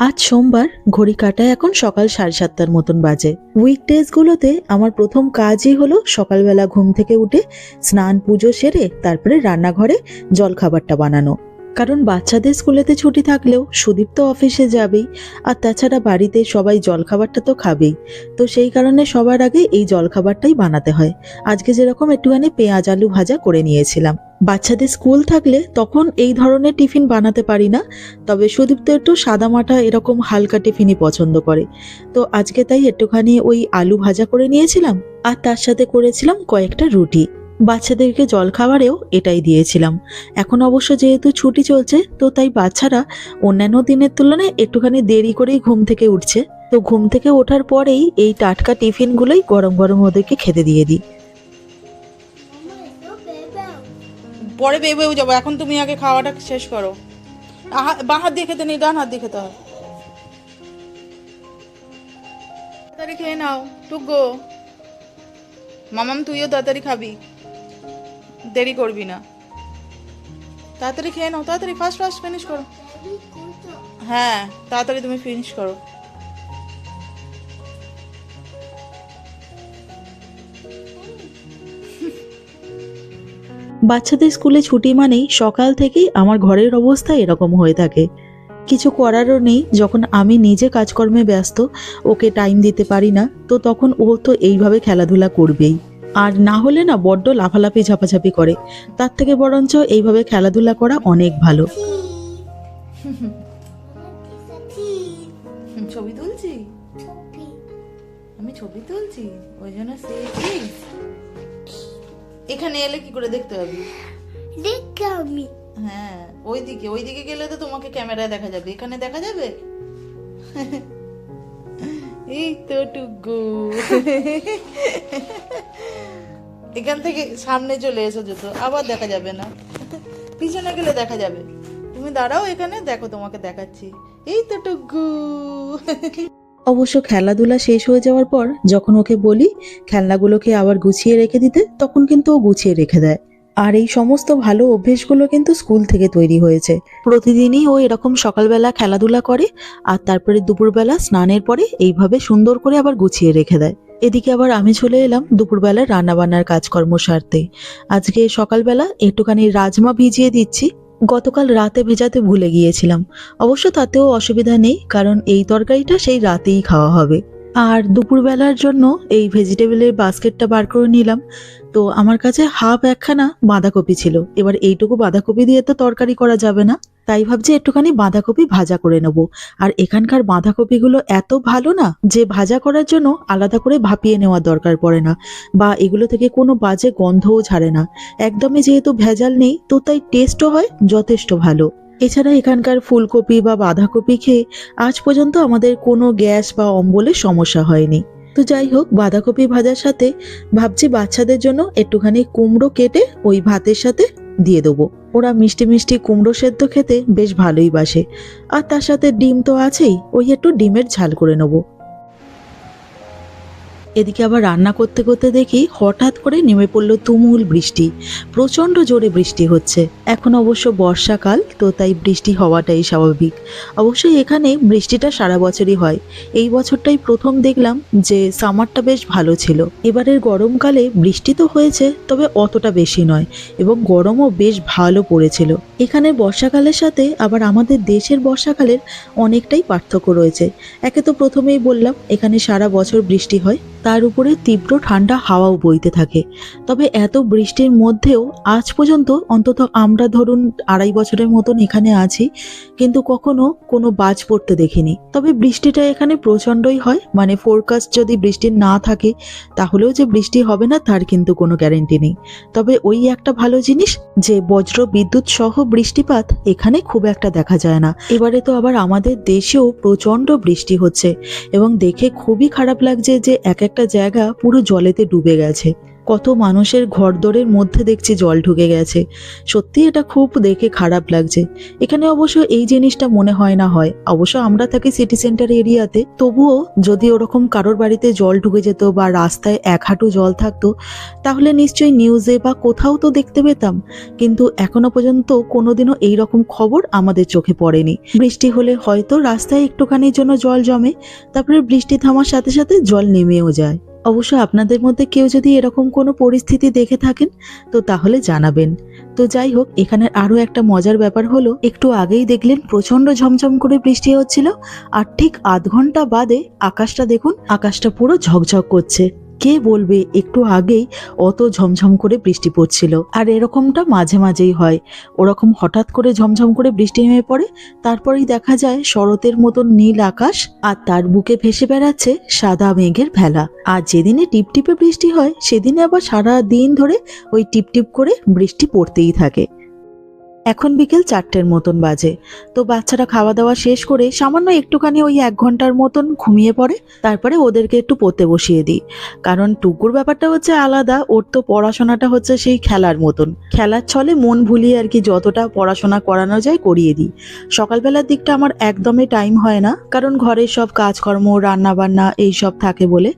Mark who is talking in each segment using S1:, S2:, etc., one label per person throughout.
S1: আজ সোমবার ঘড়ি কাটায় এখন সকাল সাড়ে সাতটার মতন বাজে। উইকডেজগুলোতে আমার প্রথম কাজই হলো সকালবেলা ঘুম থেকে উঠে স্নান পুজো সেরে, তারপরে রান্নাঘরে জলখাবারটা বানানো। কারণ বাচ্চাদের স্কুলেতে ছুটি থাকলেও সুদীপ তো অফিসে যাবেই, আর তাছাড়া বাড়িতে সবাই জলখাবারটা তো খাবেই। তো সেই কারণে সবার আগে এই জলখাবারটাই বানাতে হয়। আজকে যেরকম একটুখানি পেঁয়াজ আলু ভাজা করে নিয়েছিলাম। বাচ্চাদের স্কুল থাকলে তখন এই ধরনের টিফিন বানাতে পারি না, তবে সুদীপ তো একটু সাদামাটা এরকম হালকা টিফিনই পছন্দ করে। তো আজকে তাই একটুখানি ওই আলু ভাজা করে নিয়েছিলাম, আর তার সাথে করেছিলাম কয়েকটা রুটি। বাচ্চাদেরকে জলখাবারেও এটাই দিয়েছিলাম। এখন অবশ্য যেহেতু ছুটি চলছে, তো তাই বাচ্চারা অন্যান্য দিনের তুলনায় একটুখানি দেরি করেই ঘুম থেকে উঠছে। তো ঘুম থেকে ওঠার পরেই এই টাটকা টিফিনগুলোই গরম গরম ওদেরকে খেতে দিয়ে দিই।
S2: পরে বেবেও যাব। এখন তুমি আগে খাওয়াটা শেষ করো। বাঁ হাত দিয়ে খেতে নেই, ডান হাত দিয়ে খেতে হয়। তাড়াতাড়ি খেয়ে নাও, টুকগো। মামাম, তুইও তাড়াতাড়ি খাবি। দেরি করবি না। তাড়াতাড়ি খেয়ে নাও, তাড়াতাড়ি ফার্স্ট ফার্স্ট ফিনিশ করো। হ্যাঁ তাড়াতাড়ি তুমি ফিনিশ করো।
S1: বাচ্চাদের স্কুলে ছুটি মানেই সকাল থেকেই আমার ঘরের অবস্থা এরকম হয়ে থাকে। কিছু করারও নেই, যখন আমি নিজে কাজকর্মে ব্যস্ত, ওকে টাইম দিতে পারি না, তো তখন ও তো এইভাবে খেলাধুলা করবেই। আর না হলে না বড্ড লাফালাফি ঝাপাঝাপি করে। তার থেকে বরঞ্চ এইভাবে খেলাধুলা করা অনেক ভালো।
S2: ছবি তুলছি? আমি ছবি তুলছি? ওই জন্য এখানে এলে কি করে দেখতে হবে?
S3: আমি
S2: হ্যাঁ ওইদিকে ওইদিকে গেলে তো তোমাকে ক্যামেরায় দেখা যাবে। এখানে দেখা যাবে? এই তো এখান থেকে সামনে চলে এসেছ তো আবার দেখা যাবে না। পিছনে গেলে দেখা যাবে। তুমি দাঁড়াও এখানে, দেখো তোমাকে দেখাচ্ছি। এই তো টুকু।
S1: অবশ্য খেলাধুলা শেষ হয়ে যাওয়ার পর যখন ওকে বলি খেলনাগুলোকে আবার গুছিয়ে রেখে দিতে, তখন কিন্তু ও গুছিয়ে রেখে দেয়। আর এই সমস্ত ভালো অভ্যেসগুলো কিন্তু স্কুল থেকে তৈরি হয়েছে। প্রতিদিনই ও এরকম সকালবেলা খেলাধুলা করে আর তারপরে দুপুরবেলা স্নানের পরে এইভাবে সুন্দর করে আবার গুছিয়ে রেখে দেয়। এদিকে আবার আমি চলে এলাম দুপুরবেলা রান্নাবান্নার কাজকর্ম সারতে। আজকে সকালবেলা একটুখানি রাজমা ভিজিয়ে দিচ্ছি। গতকাল রাতে ভেজাতে ভুলে গিয়েছিলাম। অবশ্য তাতেও অসুবিধা নেই, কারণ এই তরকারিটা সেই রাতেই খাওয়া হবে। আর দুপুরবেলার জন্য এই ভেজিটেবলের বাস্কেটটা বার করে নিলাম। তো আমার কাছে হাফ একখানা বাঁধাকপি ছিল। এবার এইটুকু বাঁধাকপি দিয়ে তো তরকারি করা যাবে না। তাই ভাবছি একটুখানি বাঁধাকপি ভাজা করে নেব। আর এখানকার বাঁধাকপিগুলো এত ভালো না যে ভাজা করার জন্য আলাদা করে ভাপিয়ে নেওয়ার দরকার পড়ে না বা এগুলো থেকে কোনো বাজে গন্ধও ছাড়ে না। একদমই যেহেতু ভেজাল নেই, তো তাই টেস্টও হয়, যথেষ্ট ভালো। এছাড়া এখানকার ফুলকপি বা বাঁধাকপি খেয়ে আজ পর্যন্ত আমাদের কোনো গ্যাস বা অম্বলের সমস্যা হয়নি। তো যাই হোক, বাঁধাকপি ভাজার সাথে ভাবছি বাচ্চাদের জন্য একটুখানি কুমড়ো কেটে ওই ভাতের সাথে দিয়ে দেবো। ওরা মিষ্টি মিষ্টি কুমড়ো সেদ্ধ খেতে বেশ ভালোই বাসে। আর তার সাথে ডিম তো আছেই, ওই একটু ডিমের ঝাল করে নেব। এদিকে আবার রান্না করতে করতে দেখি হঠাৎ করে নেমে পড়ল তুমুল বৃষ্টি। প্রচণ্ড জোরে বৃষ্টি হচ্ছে। এখন অবশ্য বর্ষাকাল, তো তাই বৃষ্টি হওয়াটাই স্বাভাবিক। অবশ্যই এখানে বৃষ্টিটা সারা বছরই হয়। এই বছরটাই প্রথম দেখলাম যে সামারটা বেশ ভালো ছিল। এবারের গরমকালে বৃষ্টি তো হয়েছে, তবে অতটা বেশি নয় এবং গরমও বেশ ভালো পড়েছিল। এখানে বর্ষাকালের সাথে আবার আমাদের দেশের বর্ষাকালের অনেকটাই পার্থক্য রয়েছে। একে তো প্রথমেই বললাম, এখানে সারা বছর বৃষ্টি হয় তার উপরে তীব্র ঠান্ডা হাওয়াও বইতে থাকে। তবে এত বৃষ্টির মধ্যেও আজ পর্যন্ত অন্তত আমরা ধরুন আড়াই বছরের মতন এখানে আছি, কিন্তু কখনো কোনো বাজ পড়তে দেখিনি। তবে বৃষ্টিটা এখানে প্রচণ্ডই হয় মানে ফোরকাস্ট যদি বৃষ্টি না থাকে, তাহলেও যে বৃষ্টি হবে না তার কিন্তু কোনো গ্যারেন্টি নেই। তবে ওই একটা ভালো জিনিস, যে বজ্র বিদ্যুৎ সহ বৃষ্টিপাত এখানে খুব একটা দেখা যায় না। এবারে তো আবার আমাদের দেশেও প্রচণ্ড বৃষ্টি হচ্ছে, এবং দেখে খুবই খারাপ লাগছে যে এক এক একটা জায়গা পুরো জলেতে ডুবে গেছে। কত মানুষের ঘরদোরের মধ্যে দেখছি জল ঢুকে গেছে। সত্যি এটা খুব দেখে খারাপ লাগছে। এখানে অবশ্য এই জিনিসটা মনে হয় না হয়। অবশ্য আমরা থাকি সিটি সেন্টার এরিয়াতে। তবুও যদি ওরকম কারোর বাড়িতে জল ঢুকে যেত বা রাস্তায় এক হাঁটু জল থাকতো, তাহলে নিশ্চয়ই নিউজে বা কোথাও তো দেখতে পেতাম। কিন্তু এখনও পর্যন্ত কোনোদিনও এই রকম খবর আমাদের চোখে পড়েনি। বৃষ্টি হলে হয়তো রাস্তায় একটুখানির জন্য জল জমে, তারপরে বৃষ্টি থামার সাথে সাথে জল নেমেও যায়। অবশ্য আপনাদের মধ্যে কেউ যদি এরকম কোনো পরিস্থিতি দেখে থাকেন, তো তাহলে জানাবেন। তো যাই হোক, এখানে আরও একটা মজার ব্যাপার হলো, একটু আগেই দেখলেন প্রচণ্ড ঝমঝম করে বৃষ্টি হচ্ছিল, আর ঠিক আধ ঘণ্টা বাদে আকাশটা দেখুন, আকাশটা পুরো ঝকঝক করছে। কে বলবে? একটু আগেই অত ঝমঝম করে বৃষ্টি পড়ছিল। আর এরকমটা মাঝে মাঝেই হয়। ওরকম হঠাৎ করে ঝমঝম করে বৃষ্টি নেমে পড়ে, তারপরেই দেখা যায় শরতের মতন নীল আকাশ আর তার বুকে ভেসে বেড়াচ্ছে সাদা মেঘের ভেলা। আর যেদিনে টিপটিপে বৃষ্টি হয়, সেদিনে আবার সারা দিন ধরে ওই টিপটিপ করে বৃষ্টি পড়তেই থাকে। এখন বিকেল চারটের মতন বাজে। তো বাচ্চারা খাওয়া দাওয়া শেষ করে সামান্য একটুখানি ওই এক ঘণ্টার মতন ঘুমিয়ে পড়ে। তারপরে ওদেরকে একটু পড়তে বসিয়ে দিই। কারণ টুকুর ব্যাপারটা হচ্ছে আলাদা, ওর তো পড়াশোনাটা হচ্ছে সেই খেলার মতন। খেলার ছলে মন ভুলিয়ে আর কি যতটা পড়াশোনা করানো যায় করিয়ে দিই। সকালবেলার দিকটা আমার একদমই টাইম হয় না, কারণ ঘরের সব কাজকর্ম রান্না বান্না এই সব থাকে বলে।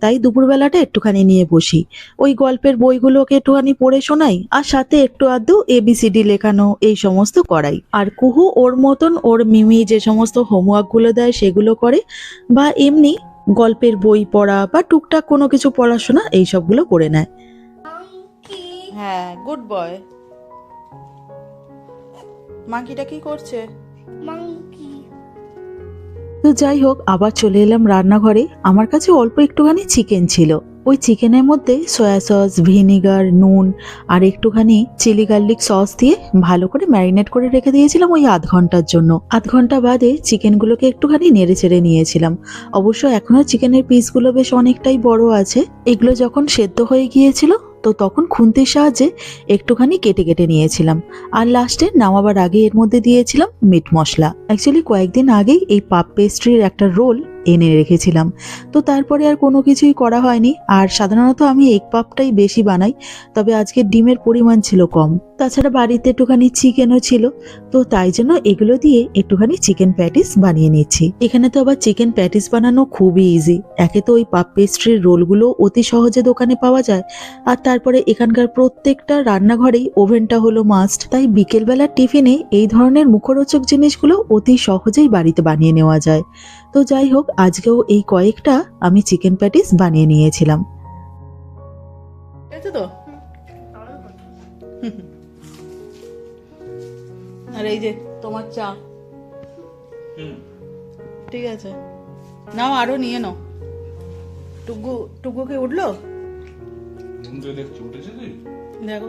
S1: তাই দুপুরবেলাটা একটুখানি নিয়ে বসি। ওই গল্পের বইগুলোকে একটুখানি পড়ে শোনাই আর সাথে একটু আধটু এবিসিডি লেখানো এই সমস্ত করাই। আর কুহু ওর মতন ওর মিমি যে সমস্ত হোমওয়ার্কগুলো দেয় সেগুলো করে বা এমনি গল্পের বই পড়া বা টুকটাক কোনো কিছু পড়াশোনা এই সবগুলো করে নেয়।
S2: হ্যাঁ গুড বয় মাংকিটা কি করছে?
S3: Monkey.
S1: তো যাই হোক, আবার চলে এলাম রান্নাঘরে। আমার কাছে অল্প একটুখানি চিকেন ছিল। ওই চিকেনের মধ্যে সয়া সস ভিনিগার নুন আর একটুখানি চিলি গার্লিক সস দিয়ে ভালো করে ম্যারিনেট করে রেখে দিয়েছিলাম ওই আধ ঘণ্টার জন্য। আধ ঘণ্টা বাদে চিকেনগুলোকে একটুখানি নেড়ে চেড়ে নিয়েছিলাম। অবশ্য এখনও চিকেনের পিসগুলো বেশ অনেকটাই বড় আছে। এগুলো যখন সেদ্ধ হয়ে গিয়েছিল তো তখন খুন্তির সাহায্যে একটুখানি কেটে কেটে নিয়েছিলাম। আর লাস্টে নামাবার আগে এর মধ্যে দিয়েছিলাম মিট মশলা। অ্যাকচুয়ালি কয়েকদিন আগেই এই পাপ পেস্ট্রির একটা রোল এনে রেখেছিলাম। তো তারপরে আর কোনো কিছুই করা হয়নি। আর সাধারণত আমি এগ পাপটাই বেশি বানাই, তবে আজকে ডিমের পরিমাণ ছিল কম। তাছাড়া বাড়িতে একটুখানি চিকেনও ছিল। তো তাই জন্য এগুলো দিয়ে একটুখানি চিকেন প্যাটিস বানিয়ে নিচ্ছি। এখানে তো আবার চিকেন প্যাটিস বানানো খুবই ইজি একে তো ওই পাপ পেস্ট্রির রোলগুলো অতি সহজে দোকানে পাওয়া যায়। আর তারপরে এখানকার প্রত্যেকটা রান্নাঘরেই ওভেনটা হলো মাস্ট তাই বিকেলবেলার টিফিনে এই ধরনের মুখরোচক জিনিসগুলো অতি সহজেই বাড়িতে বানিয়ে নেওয়া যায়। তো যাই হোক আজকেও এই কয়েকটা আমি চিকেন প্যাটিস বানিয়ে নিয়েছিলাম।
S2: ঠিক আছে তো। আর এই যে তোমার চা। ঠিক আছে। নাও আরও নিয়ে নাও। টুকু টুকু কি উঠল?
S4: থেকে দেখছি উঠেছে তুই
S2: দেখো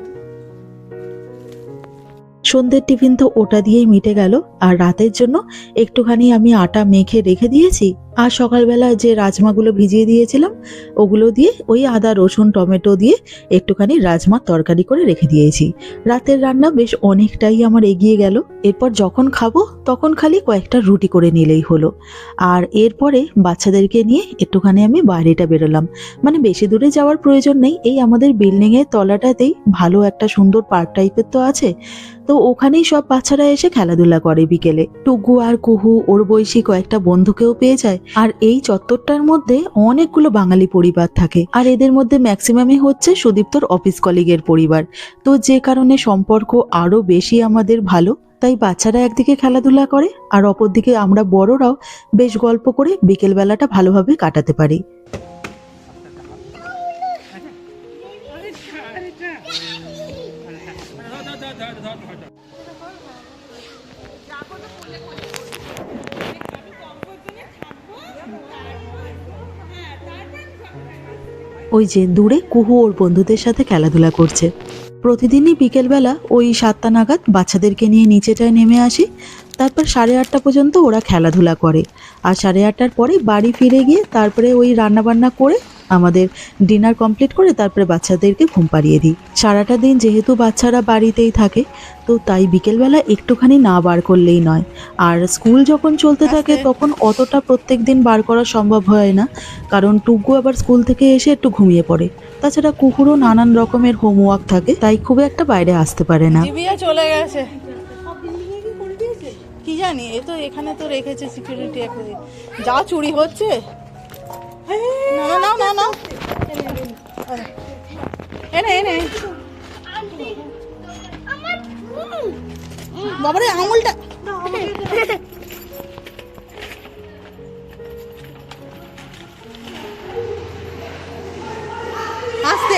S1: সন্ধ্যের টিফিন তো ওটা দিয়েই মিটে গেল আর রাতের জন্য একটুখানি আমি আটা মেখে রেখে দিয়েছি। আর সকালবেলা যে রাজমাগুলো ভিজিয়ে দিয়েছিলাম, ওগুলো দিয়ে ওই আদা, রসুন, টমেটো দিয়ে একটুখানি রাজমার তরকারি করে রেখে দিয়েছি। রাতের রান্না বেশ অনেকটাই আমার এগিয়ে গেল। এরপর যখন খাব, তখন খালি কয়েকটা রুটি করে নিলেই হলো। আর এরপরে বাচ্চাদেরকে নিয়ে একটুখানি আমি বাইরেটা বেরোলাম। মানে বেশি দূরে যাওয়ার প্রয়োজন নেই। এই আমাদের বিল্ডিংয়ের তলাটাতেই ভালো একটা সুন্দর পার্ক টাইপের তো আছে। তো ওখানেই সব বাচ্চারা এসে খেলাধুলা করে বিকেলে। টুকু আর কুহু, ওর বয়সী কয়েকটা বন্ধুকেও পেয়ে যায়। আর এই চত্বরটার মধ্যে অনেকগুলো বাঙালি পরিবার থাকে। আর এদের মধ্যে ম্যাক্সিমামই হচ্ছে সুদীপ্তর অফিস কলিগের পরিবার। তো যে কারণে সম্পর্ক আরও বেশি আমাদের ভালো, তাই বাচ্চারা একদিকে খেলাধুলা করে আর অপরদিকে আমরা বড়রাও বেশ গল্প করে বিকেলবেলাটা ভালোভাবে কাটাতে পারি। ওই যে দূরে কুহু ওর বন্ধুদের সাথে খেলাধুলা করছে। প্রতিদিনই বিকেলবেলা ওই সাতটা নাগাদ বাচ্চাদেরকে নিয়ে নিচেটায় নেমে আসি। তারপর সাড়ে আটটা পর্যন্ত ওরা খেলাধুলা করে। আর সাড়ে আটটার পরে বাড়ি ফিরে গিয়ে তারপরে ওই রান্নাবান্না করে আমাদের ডিনার কমপ্লিট করে তারপরে বাচ্চাদেরকে ঘুম পাড়িয়ে দিই। সারাটা দিন যেহেতু বাচ্চারা বাড়িতেই থাকে তো তাই বিকেলবেলা একটুখানি না বার করলেই নয়। আর স্কুল যখন চলতে থাকে তখন অতটা প্রত্যেক দিন বার করা সম্ভব হয় না কারণ টুকু আবার স্কুল থেকে এসে একটু ঘুমিয়ে পড়ে। তাছাড়া কুকুরও নানান রকমের হোমওয়ার্ক থাকে তাই খুব একটা বাইরে আসতে পারে না।
S2: চলে গেছে। কি জানি এ তো এখানে তো রেখেছে সিকিউরিটি এখন যা চুরি হচ্ছে না না না না এনে এনে বাবারে, আঙুলটা। আসতে।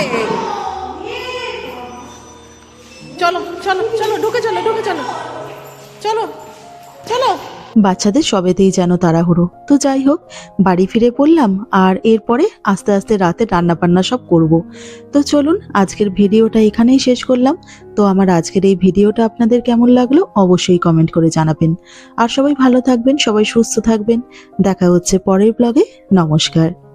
S2: চলো চলো চলো, ঢুকে চলো ঢুকে চলো।
S1: বাচ্চাদের সবেতেই যেন তাড়াহুড়ো। তো যাই হোক, বাড়ি ফিরে পড়লাম আর এরপরে আস্তে আস্তে রাতে রান্নাবান্না সব করব। তো চলুন, আজকের ভিডিওটা এখানেই শেষ করলাম। তো আমার আজকের এই ভিডিওটা আপনাদের কেমন লাগল অবশ্যই কমেন্ট করে জানাবেন। আর সবাই ভালো থাকবেন, সবাই সুস্থ থাকবেন। দেখা হচ্ছে পরের ব্লগে নমস্কার।